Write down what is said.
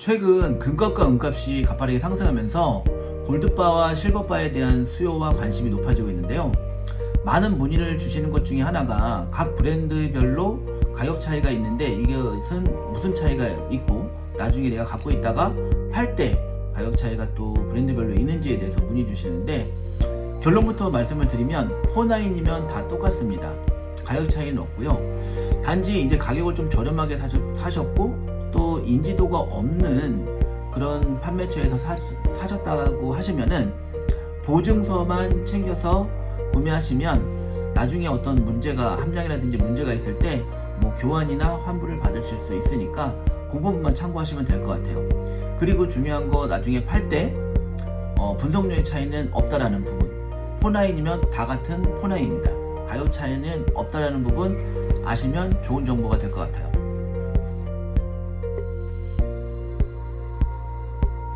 최근 금값과 은값이 가파르게 상승하면서 골드바와 실버바에 대한 수요와 관심이 높아지고 있는데요. 많은 문의를 주시는 것 중에 하나가 각 브랜드별로 가격 차이가 있는데 이것은 무슨 차이가 있고 나중에 내가 갖고 있다가 팔 때 가격 차이가 또 브랜드별로 있는지에 대해서 문의 주시는데 결론부터 말씀을 드리면 포나인이면 다 똑같습니다. 가격 차이는 없고요. 단지 이제 가격을 좀 저렴하게 사셨, 사셨고 또 인지도가 없는 그런 판매처에서 사, 사셨다고 하시면은 보증서만 챙겨서 구매하시면 나중에 어떤 문제가 함량이라든지 문제가 있을 때 뭐 교환이나 환불을 받으실 수 있으니까 그 부분만 참고하시면 될 것 같아요. 그리고 중요한 거 나중에 팔때 어, 분석료의 차이는 없다라는 부분. 포나인이면 다 같은 포나인입니다. 가격 차이는 없다라는 부분 아시면 좋은 정보가 될 것 같아요.